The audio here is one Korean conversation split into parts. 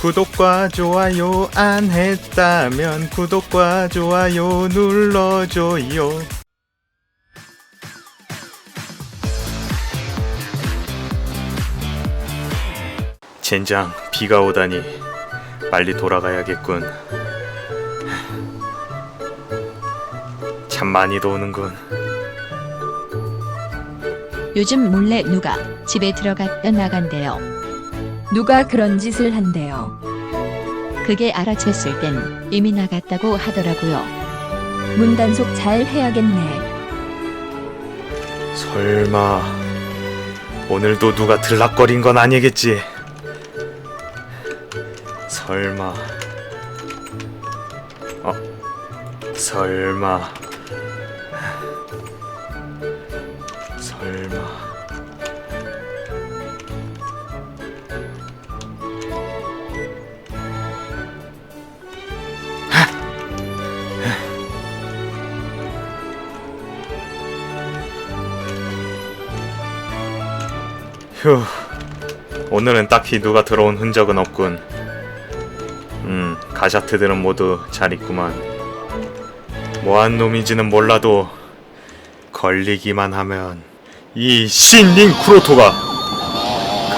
구독과 좋아요 안 했다면 구독과 좋아요 눌러줘요. 젠장 비가 오다니 빨리 돌아가야겠군. 참 많이도 오는군. 요즘 몰래 누가 집에 들어갔다 나간대요. 누가 그런 짓을 한대요. 그게 알아챘을 땐 이미 나갔다고 하더라고요. 문 단속 잘 해야겠네. 설마 오늘도 누가 들락거린 건 아니겠지? 설마 어 설마 설마 휴 오늘은 딱히 누가 들어온 흔적은 없군. 음 가샤트들은 모두 잘 있구만. 뭐한 놈인지는 몰라도 걸리기만 하면 이 신링 크로토가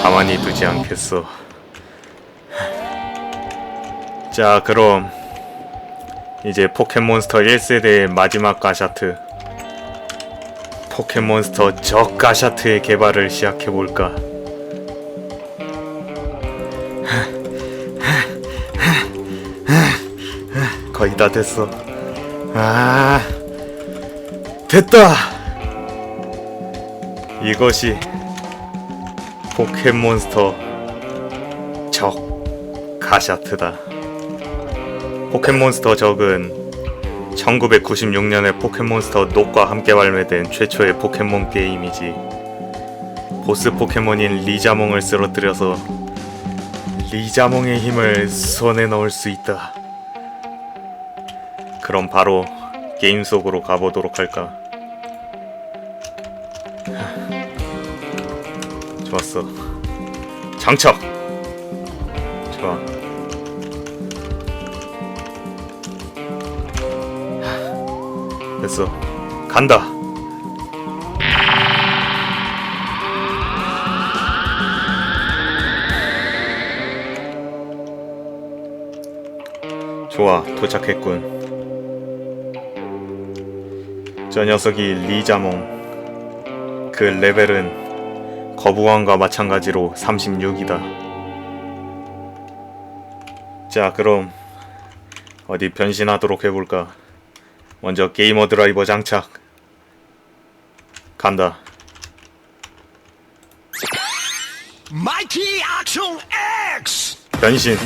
가만히 두지 않겠어 자 그럼 이제 포켓몬스터 1세대의 마지막 가샤트 포켓몬스터 적 가샤트의 개발을 시작해볼까? 거의 다 됐어. 아 됐다! 이것이 포켓몬스터 적 가샤트다. 포켓몬스터 적은 1996년에 포켓몬스터 녹과 함께 발매된 최초의 포켓몬 게임이지. 보스 포켓몬인 리자몽을 쓰러뜨려서 리자몽의 힘을 손에 넣을 수 있다. 그럼 바로 게임 속으로 가보도록 할까? 좋았어. 장착! 좋아 됐어. 간다. 좋아 도착했군. 저 녀석이 리자몽. 그 레벨은 거부왕과 마찬가지로 36이다. 자 그럼 어디 변신하도록 해볼까 먼저 게이머 드라이버 장착. 간다. 마이티 액션 X! 변신.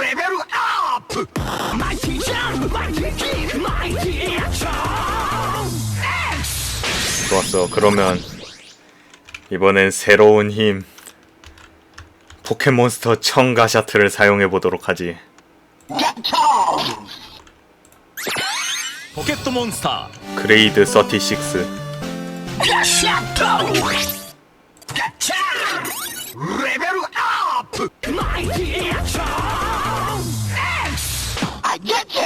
레벨 업! 마이티 장 마이티 킥 마이티 액션 X! 좋았어. 그러면 이번엔 새로운 힘 포켓몬스터 청가샤트를 사용해 보도록 하지 포켓몬스터 그레이드 36 샤토 자 레벨 업 마이티 액션 X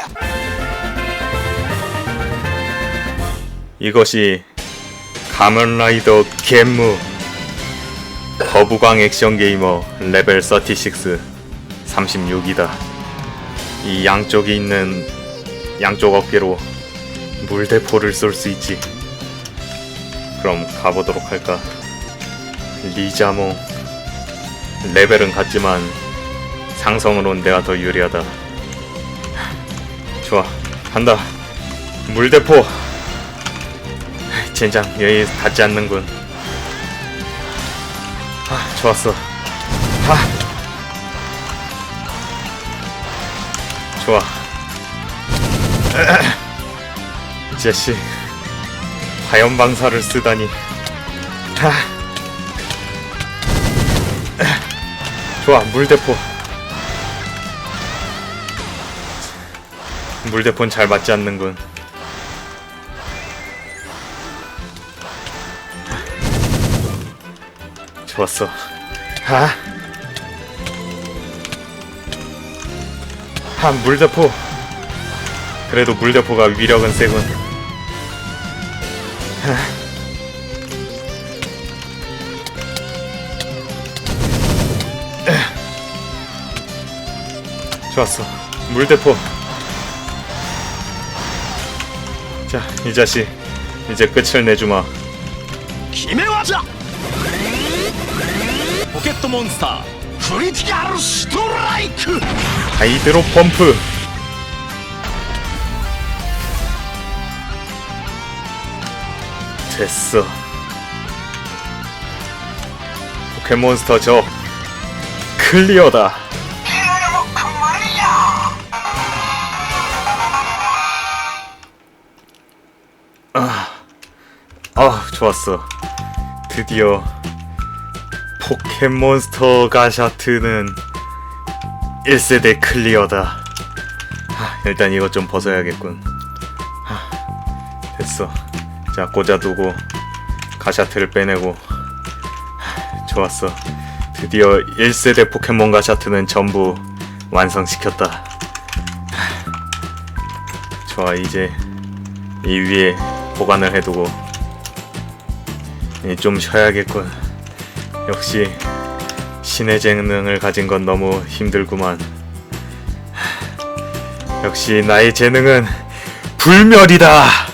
이것이 가면라이더 겜무 거부광 액션 게이머 레벨 36 36이다 이 양쪽에 있는 양쪽 어깨로 물대포를 쏠 수 있지. 그럼 가보도록 할까? 리자몽 레벨은 같지만 상성으론 내가 더 유리하다. 좋아 간다. 물대포. 젠장 여기 닿지 않는군. 아 좋았어. 아 좋아. 이 자식 화염 방사를 쓰다니. 아 좋아 물대포. 물대포는 잘 맞지 않는군. 좋았어. 아, 한 물대포. 그래도 물대포가 위력은 세군. 좋았어. 물대포. 자, 이 자식 이제 끝을 내주마. 기메와자! 포켓몬스터 프리티갈 스트라이크! 가이드로 펌프. 됐어. 포켓몬스터 적 클리어다. 아, 아 좋았어. 드디어 포켓몬스터 가샤트는 1세대 클리어다. 하, 일단 이것 좀 벗어야겠군. 하, 됐어. 자, 꽂아두고 가샤트를 빼내고. 하, 좋았어. 드디어 1세대 포켓몬 가샤트는 전부 완성시켰다. 하, 좋아, 이제 이 위에 보관을 해두고 이좀 쉬어야겠군. 역시 신의 재능을 가진 건 너무 힘들구만. 하, 역시 나의 재능은 불멸이다.